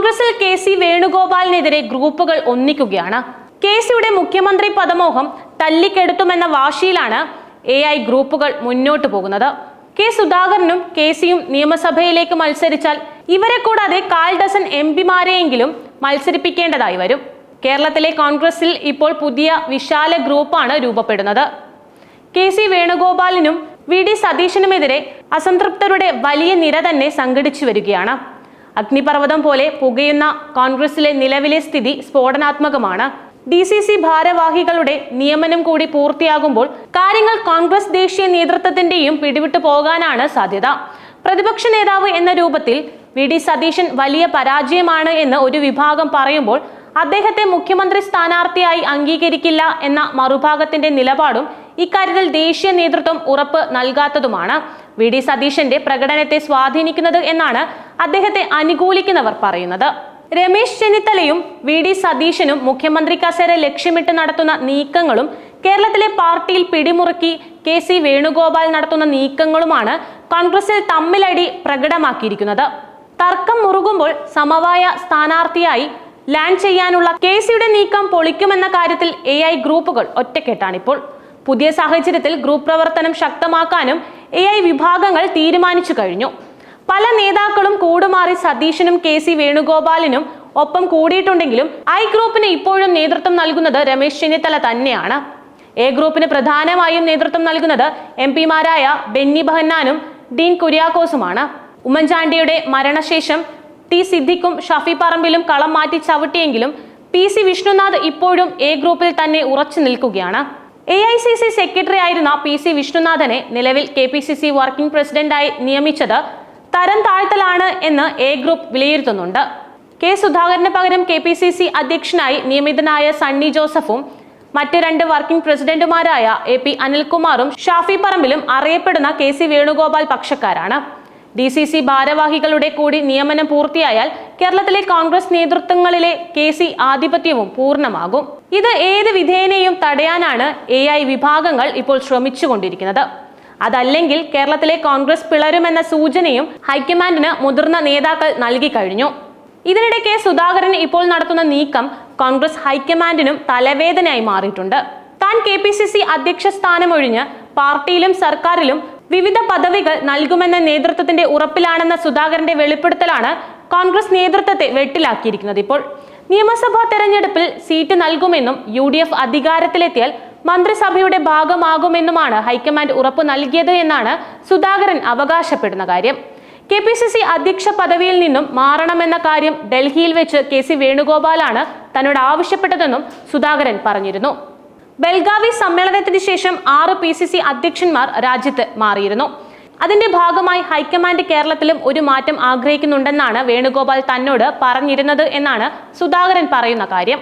കോൺഗ്രസിൽ K C വേണുഗോപാലിനെതിരെ ഗ്രൂപ്പുകൾ ഒന്നിക്കുകയാണ്. K സിയുടെ മുഖ്യമന്ത്രി പദമോഹം തല്ലിക്കെടുത്തുമെന്ന വാശിയിലാണ് എ ഐ ഗ്രൂപ്പുകൾ മുന്നോട്ടു പോകുന്നത്. കെ സുധാകരനും കെ സിയും നിയമസഭയിലേക്ക് മത്സരിച്ചാൽ ഇവരെ കൂടാതെ കാൽ ഡസൻ എം പിമാരെയെങ്കിലും മത്സരിപ്പിക്കേണ്ടതായി വരും. കേരളത്തിലെ കോൺഗ്രസിൽ ഇപ്പോൾ പുതിയ വിശാല ഗ്രൂപ്പാണ് രൂപപ്പെടുന്നത്. കെ സി വേണുഗോപാലിനും വി ഡി സതീശനുമെതിരെ അസംതൃപ്തരുടെ വലിയ നിര തന്നെ സംഘടിച്ചു വരികയാണ്. അഗ്നിപർവതം പോലെ പുകയുന്ന കോൺഗ്രസിലെ നിലവിലെ സ്ഥിതി സ്ഫോടനാത്മകമാണ്. ഡി സി സി ഭാരവാഹികളുടെ നിയമനം കൂടി പൂർത്തിയാകുമ്പോൾ കാര്യങ്ങൾ കോൺഗ്രസ് ദേശീയ നേതൃത്വത്തിന്റെയും പിടിവിട്ടു പോകാനാണ് സാധ്യത. പ്രതിപക്ഷ നേതാവ് എന്ന രൂപത്തിൽ വി ഡി സതീശൻ വലിയ പരാജയമാണ് എന്ന് ഒരു വിഭാഗം പറയുമ്പോൾ അദ്ദേഹത്തെ മുഖ്യമന്ത്രി സ്ഥാനാർത്ഥിയായി അംഗീകരിക്കില്ല എന്ന മറുഭാഗത്തിന്റെ നിലപാടും ഇക്കാര്യത്തിൽ ദേശീയ നേതൃത്വം ഉറപ്പ് നൽകാത്തതുമാണ്. വി. ഡി. സതീശന്റെ പ്രകടനത്തെ സ്വാധീനിക്കുന്നത് എന്നാണ് അദ്ദേഹത്തെ അനുകൂലിക്കുന്നവർ പറയുന്നത്. രമേശ് ചെന്നിത്തലയും വി. ഡി. സതീശനും മുഖ്യമന്ത്രി കസേര ലക്ഷ്യമിട്ട് നടത്തുന്ന നീക്കങ്ങളും കേരളത്തിലെ പാർട്ടിയിൽ പിടിമുറുക്കി കെ. സി. വേണുഗോപാൽ നടത്തുന്ന നീക്കങ്ങളുമാണ് കോൺഗ്രസിൽ തമ്മിലടി പ്രകടമാക്കിയിരിക്കുന്നത്. തർക്കം മുറുകുമ്പോൾ സമവായ സ്ഥാനാർത്ഥിയായി ലാൻഡ് ചെയ്യാനുള്ള കെ. സിയുടെ നീക്കം പൊളിക്കുമെന്ന കാര്യത്തിൽ എ. ഐ. ഗ്രൂപ്പുകൾ ഒറ്റക്കെട്ടാണിപ്പോൾ. പുതിയ സാഹചര്യത്തിൽ ഗ്രൂപ്പ് പ്രവർത്തനം ശക്തമാക്കാനും എ ഐ വിഭാഗങ്ങൾ തീരുമാനിച്ചു കഴിഞ്ഞു. പല നേതാക്കളും കൂടുമാറി സതീശനും കെ സി വേണുഗോപാലിനും ഒപ്പം കൂടിയിട്ടുണ്ടെങ്കിലും ഐ ഗ്രൂപ്പിന് ഇപ്പോഴും നേതൃത്വം നൽകുന്നത് രമേശ് ചെന്നിത്തല തന്നെയാണ്. എ ഗ്രൂപ്പിന് പ്രധാനമായും നേതൃത്വം നൽകുന്നത് എം പിമാരായ ബെന്നി ബഹന്നാനും ഡീൻ കുര്യാക്കോസുമാണ്. ഉമ്മൻചാണ്ടിയുടെ മരണശേഷം ടി സിദ്ദിഖും ഷഫി പറമ്പിലും കളം മാറ്റി ചവിട്ടിയെങ്കിലും പി സി വിഷ്ണുനാഥ് ഇപ്പോഴും എ ഗ്രൂപ്പിൽ തന്നെ ഉറച്ചു നിൽക്കുകയാണ്. A I C C secretary ആയിരുന്ന പി സി വിഷ്ണുനാഥനെ നിലവിൽ K P C C working പ്രസിഡന്റായി നിയമിച്ചത് തരം താഴ്ത്തലാണ് എന്ന് എ ഗ്രൂപ്പ് വിലയിരുത്തുന്നുണ്ട്. കെ സുധാകരന് പകരം കെ പി സി സി അധ്യക്ഷനായി നിയമിതനായ സണ്ണി ജോസഫും മറ്റ് രണ്ട് വർക്കിംഗ് പ്രസിഡന്റുമാരായ എ പി അനിൽകുമാറും ഷാഫി പറമ്പിലും അറിയപ്പെടുന്ന കെ സി വേണുഗോപാൽ പക്ഷക്കാരാണ്. ഡി സി സി ഭാരവാഹികളുടെ കൂടി നിയമനം പൂർത്തിയായാൽ കേരളത്തിലെ കോൺഗ്രസ് നേതൃത്വങ്ങളിലെ കെ സി ആധിപത്യവും പൂർണമാകും. ഇത് ഏത് വിധേനയും തടയാനാണ് എ ഐ വിഭാഗങ്ങൾ ഇപ്പോൾ ശ്രമിച്ചുകൊണ്ടിരിക്കുന്നത്. അതല്ലെങ്കിൽ കേരളത്തിലെ കോൺഗ്രസ് പിളരുമെന്ന സൂചനയും ഹൈക്കമാൻഡിന് മുതിർന്ന നേതാക്കൾ നൽകി കഴിഞ്ഞു. ഇതിനിടെ കെ സുധാകരൻ ഇപ്പോൾ നടത്തുന്ന നീക്കം കോൺഗ്രസ് ഹൈക്കമാൻഡിനും തലവേദനയായി മാറിയിട്ടുണ്ട്. താൻ കെ പി സി സി അധ്യക്ഷ സ്ഥാനമൊഴിഞ്ഞ് പാർട്ടിയിലും സർക്കാരിലും വിവിധ പദവികൾ നൽകുമെന്ന നേതൃത്വത്തിന്റെ ഉറപ്പിലാണെന്ന സുധാകരന്റെ വെളിപ്പെടുത്തലാണ് കോൺഗ്രസ് നേതൃത്വത്തെ വെട്ടിലാക്കിയിരിക്കുന്നത് ഇപ്പോൾ. നിയമസഭാ തെരഞ്ഞെടുപ്പിൽ സീറ്റ് നൽകുമെന്നും യു ഡി എഫ് അധികാരത്തിലെത്തിയാൽ മന്ത്രിസഭയുടെ ഭാഗമാകുമെന്നുമാണ് ഹൈക്കമാൻഡ് ഉറപ്പ് നൽകിയത് എന്നാണ് സുധാകരൻ അവകാശപ്പെടുന്ന കാര്യം. കെ പി സി സി അധ്യക്ഷ പദവിയിൽ നിന്നും മാറണമെന്ന കാര്യം ഡൽഹിയിൽ വെച്ച് കെ സി വേണുഗോപാലാണ് തന്നോട് ആവശ്യപ്പെട്ടതെന്നും സുധാകരൻ പറഞ്ഞിരുന്നു. ബെൽഗാവി സമ്മേളനത്തിന് ശേഷം ആറ് പി സി സി അധ്യക്ഷന്മാർ രാജ്യത്ത് മാറിയിരുന്നു. അതിന്റെ ഭാഗമായി ഹൈക്കമാൻഡ് കേരളത്തിലും ഒരു മാറ്റം ആഗ്രഹിക്കുന്നുണ്ടെന്നാണ് വേണുഗോപാൽ തന്നോട് പറഞ്ഞിരുന്നത് എന്നാണ് സുധാകരൻ പറയുന്ന കാര്യം.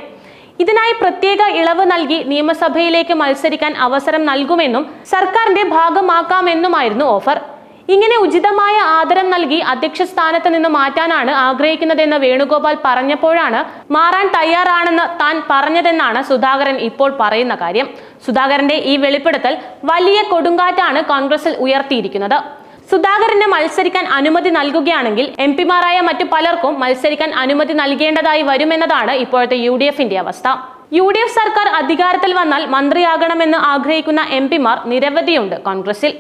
ഇതിനായി പ്രത്യേക ഇളവ് നൽകി നിയമസഭയിലേക്ക് മത്സരിക്കാൻ അവസരം നൽകുമെന്നും സർക്കാരിന്റെ ഭാഗമാക്കാമെന്നുമായിരുന്നു ഓഫർ. ഇങ്ങനെ ഉചിതമായ ആദരം നൽകി അധ്യക്ഷ സ്ഥാനത്ത് നിന്ന് മാറ്റാനാണ് ആഗ്രഹിക്കുന്നതെന്ന് വേണുഗോപാൽ പറഞ്ഞപ്പോഴാണ് മാറാൻ തയ്യാറാണെന്ന് താൻ പറഞ്ഞതെന്നാണ് സുധാകരൻ ഇപ്പോൾ പറയുന്ന കാര്യം. സുധാകരന്റെ ഈ വെളിപ്പെടുത്തൽ വലിയ കൊടുങ്കാറ്റാണ് കോൺഗ്രസിൽ ഉയർത്തിയിരിക്കുന്നത്. സുധാകരന് മത്സരിക്കാൻ അനുമതി നൽകുകയാണെങ്കിൽ എം പിമാരായ മറ്റു പലർക്കും മത്സരിക്കാൻ അനുമതി നൽകേണ്ടതായി വരുമെന്നതാണ് ഇപ്പോഴത്തെ യു ഡി എഫിന്റെ അവസ്ഥ. യു ഡി എഫ് സർക്കാർ അധികാരത്തിൽ വന്നാൽ മന്ത്രിയാകണമെന്ന് ആഗ്രഹിക്കുന്ന എം പിമാർ നിരവധിയുണ്ട് കോൺഗ്രസിൽ.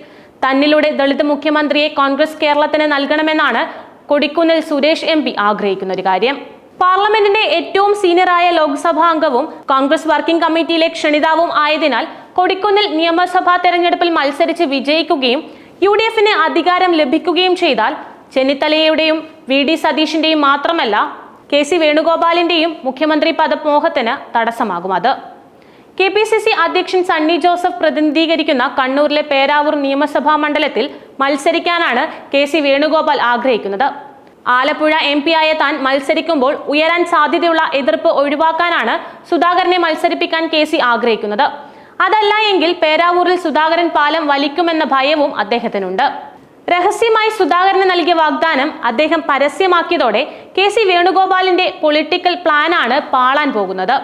തന്നിലൂടെ ദളിത് മുഖ്യമന്ത്രിയെ കോൺഗ്രസ് കേരളത്തിന് നൽകണമെന്നാണ് കൊടിക്കുന്നിൽ സുരേഷ് എം ആഗ്രഹിക്കുന്ന ഒരു കാര്യം. പാർലമെന്റിന്റെ ഏറ്റവും സീനിയറായ ലോക്സഭാ അംഗവും കോൺഗ്രസ് വർക്കിംഗ് കമ്മിറ്റിയിലെ ക്ഷണിതാവും ആയതിനാൽ കൊടിക്കുന്നിൽ നിയമസഭാ തെരഞ്ഞെടുപ്പിൽ മത്സരിച്ച് വിജയിക്കുകയും യു ഡി എഫിന് അധികാരം ലഭിക്കുകയും ചെയ്താൽ ചെന്നിത്തലയുടെയും വി ഡി സതീഷിന്റെയും മാത്രമല്ല കെ സി വേണുഗോപാലിന്റെയും മുഖ്യമന്ത്രി പദമോഹത്തിന് തടസ്സമാകും അത്. കെ പി സി സി അധ്യക്ഷൻ സണ്ണി ജോസഫ് പ്രതിനിധീകരിക്കുന്ന കണ്ണൂരിലെ പേരാവൂർ നിയമസഭാ മണ്ഡലത്തിൽ മത്സരിക്കാനാണ് കെ സി വേണുഗോപാൽ ആഗ്രഹിക്കുന്നത്. ആലപ്പുഴ എം ആയ താൻ മത്സരിക്കുമ്പോൾ ഉയരാൻ സാധ്യതയുള്ള എതിർപ്പ് ഒഴിവാക്കാനാണ് സുധാകരനെ മത്സരിപ്പിക്കാൻ കെ സി ആഗ്രഹിക്കുന്നത്. അതല്ല എങ്കിൽ പേരാവൂരിൽ സുധാകരൻ പാലം വലിക്കുമെന്ന ഭയവും അദ്ദേഹത്തിനുണ്ട്. രഹസ്യമായി സുധാകരന് നൽകിയ വാഗ്ദാനം അദ്ദേഹം പരസ്യമാക്കിയതോടെ കെ സി വേണുഗോപാലിന്റെ പൊളിറ്റിക്കൽ പ്ലാനാണ് പാളാൻ പോകുന്നത്.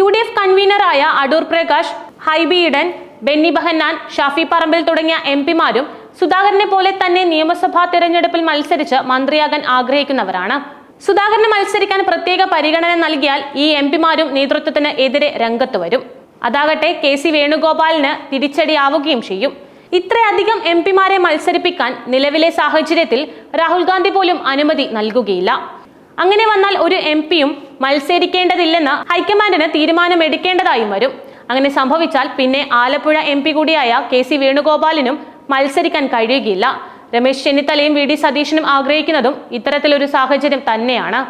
യു ഡി എഫ് കൺവീനറായ അടൂർ പ്രകാശ് ഹൈബി ഇടൻ ബെന്നി ബഹന്നാൻ ഷാഫി പറമ്പിൽ തുടങ്ങിയ എം പിമാരും സുധാകരനെ പോലെ തന്നെ നിയമസഭാ തെരഞ്ഞെടുപ്പിൽ മത്സരിച്ച് മന്ത്രിയാകാൻ ആഗ്രഹിക്കുന്നവരാണ്. സുധാകരന് മത്സരിക്കാൻ പ്രത്യേക പരിഗണന നൽകിയാൽ ഈ എം പിമാരും നേതൃത്വത്തിന് എതിരെ രംഗത്ത് വരും. അതാകട്ടെ കെ സി വേണുഗോപാലിന് തിരിച്ചടിയാവുകയും ചെയ്യും. ഇത്രയധികം എം പിമാരെ മത്സരിപ്പിക്കാൻ നിലവിലെ സാഹചര്യത്തിൽ രാഹുൽ ഗാന്ധി പോലും അനുമതി നൽകുകയില്ല. അങ്ങനെ വന്നാൽ ഒരു എം പിയും മത്സരിക്കേണ്ടതില്ലെന്ന് ഹൈക്കമാൻഡിന് തീരുമാനമെടുക്കേണ്ടതായും വരും. അങ്ങനെ സംഭവിച്ചാൽ പിന്നെ ആലപ്പുഴ എം പി കൂടിയായ കെ സി വേണുഗോപാലിനും മത്സരിക്കാൻ കഴിയുകയില്ല. രമേശ് ചെന്നിത്തലയും വി ഡി സതീശനും ആഗ്രഹിക്കുന്നതും ഇത്തരത്തിലൊരു സാഹചര്യം തന്നെയാണ്.